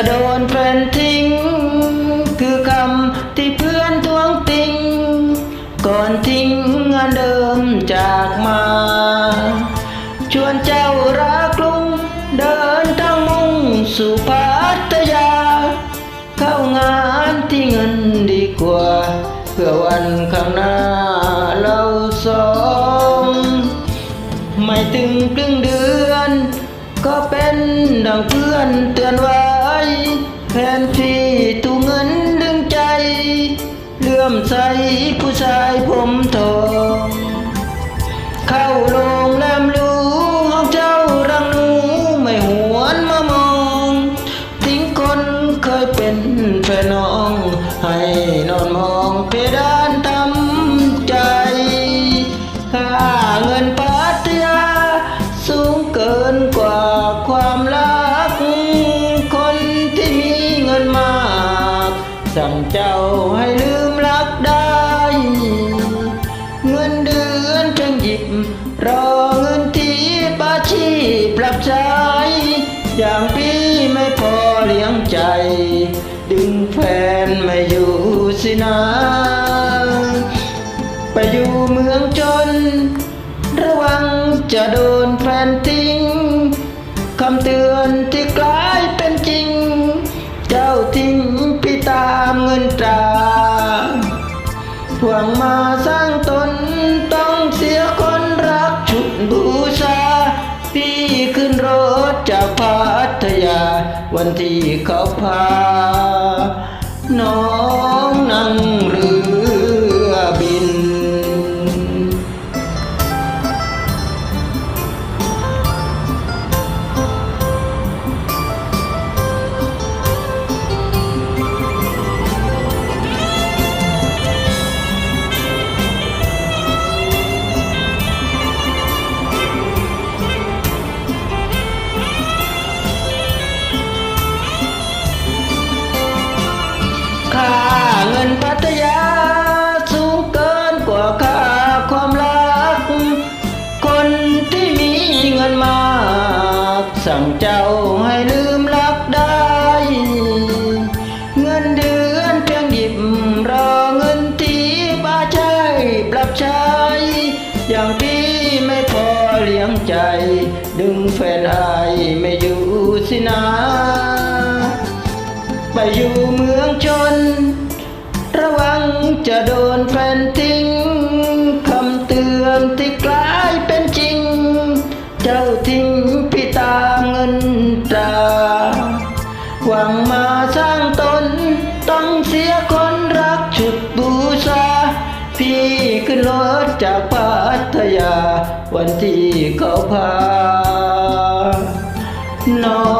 จะโดนแฟนทิ้ง คือคำที่เพื่อนทวงติง ก่อนทิ้งงานเดิมจากมา ชวนเจ้ารักลุง เดินทางมุ่งสู่พัทยา เข้างานที่เงินดีกว่า เพื่อวันข้างหน้าเราสอง ไม่ถึงครึ่งเดือน ก็เป็นดังเพื่อนเตือนไว้แทนที่ตูเงินดึงใจ เลื่อมใสผู้ชายผมทองเข้าโรงแรมหรูห้องเจ้ารังหนูไม่หวนมามอง ทิ้งคนเคยเป็นแฟนน้อง ให้นอนมองเพดาน นกว่าความรัก คนที่มีเงินมาก สั่งเจ้าให้ลืมรักได้ เงินเดือนเพียงหยิบ รอเงินที่ปาชีปรับใช้ อย่างพี่ไม่พอเลี้ยงใจ ดึงแฟนไม่อยู่สินะไปอยู่เมืองจน ระวังจะโดน วันที่เขาพา น้องนั่งเรือ สั่งเจ้าให้ลืมรักได้ เงินเดือนเพียงหยิบรอเงินที่ป้าใช้ปรับใช้ อย่างพี่ไม่พอเลี้ยงใจ ดึงแฟนอายไม่อยู่สินะไปอยู่เมืองชน ระวังจะโดน นพิตาเงินตราหวังมาสร้างตน ต้องเสียคนรักชุดบูชา พี่ขึ้นรถจากพัทยา วันที่เขาพาน้อง